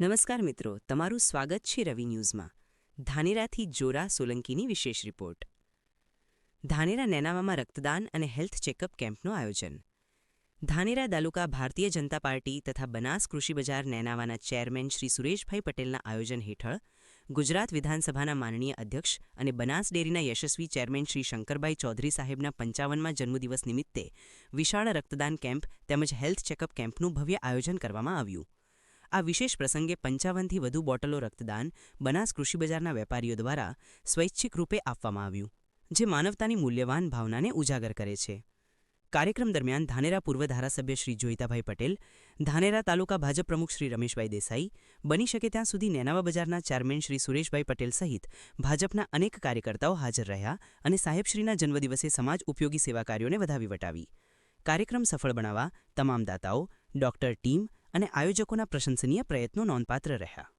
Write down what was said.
નમસ્કાર મિત્રો, તમારું સ્વાગત છે રવિ ન્યૂઝમાં. ધાનેરાથી જોરા સોલંકીની વિશેષ રિપોર્ટ. ધાનેરા નેનાવામાં રક્તદાન અને હેલ્થ ચેકઅપ કેમ્પનું આયોજન. ધાનેરા તાલુકા ભારતીય જનતા પાર્ટી તથા બનાસ કૃષિ બજાર નેનાવાના ચેરમેન શ્રી સુરેશભાઈ પટેલના આયોજન હેઠળ ગુજરાત વિધાનસભાના માનનીય અધ્યક્ષ અને બનાસ ડેરીના યશસ્વી ચેરમેન શ્રી શંકરભાઈ ચૌધરી સાહેબના પંચાવનમાં જન્મદિવસ નિમિત્તે વિશાળ રક્તદાન કેમ્પ તેમજ હેલ્થ ચેકઅપ કેમ્પનું ભવ્ય આયોજન કરવામાં આવ્યું. આ વિશેષ પ્રસંગે પંચાવનથી વધુ બોટલો રક્તદાન બનાસ કૃષિ બજારના વેપારીઓ દ્વારા સ્વૈચ્છિક રૂપે આપવામાં આવ્યું, જે માનવતાની મૂલ્યવાન ભાવનાને ઉજાગર કરે છે. કાર્યક્રમ દરમિયાન ધાનેરા પૂર્વ ધારાસભ્ય શ્રી જોઈતાભાઈ પટેલ, ધાનેરા તાલુકા ભાજપ પ્રમુખ શ્રી રમેશભાઈ દેસાઈ, બની શકે ત્યાં સુધી નેનાવા બજારના ચેરમેન શ્રી સુરેશભાઈ પટેલ સહિત ભાજપના અનેક કાર્યકર્તાઓ હાજર રહ્યા અને સાહેબશ્રીના જન્મદિવસે સમાજ ઉપયોગી સેવા કાર્યોને વધાવી વટાવી. કાર્યક્રમ સફળ બનાવવા તમામ દાતાઓ, ડોક્ટર ટીમ અને આયોજકોના પ્રશંસનીય પ્રયત્નો નોંધપાત્ર રહ્યા.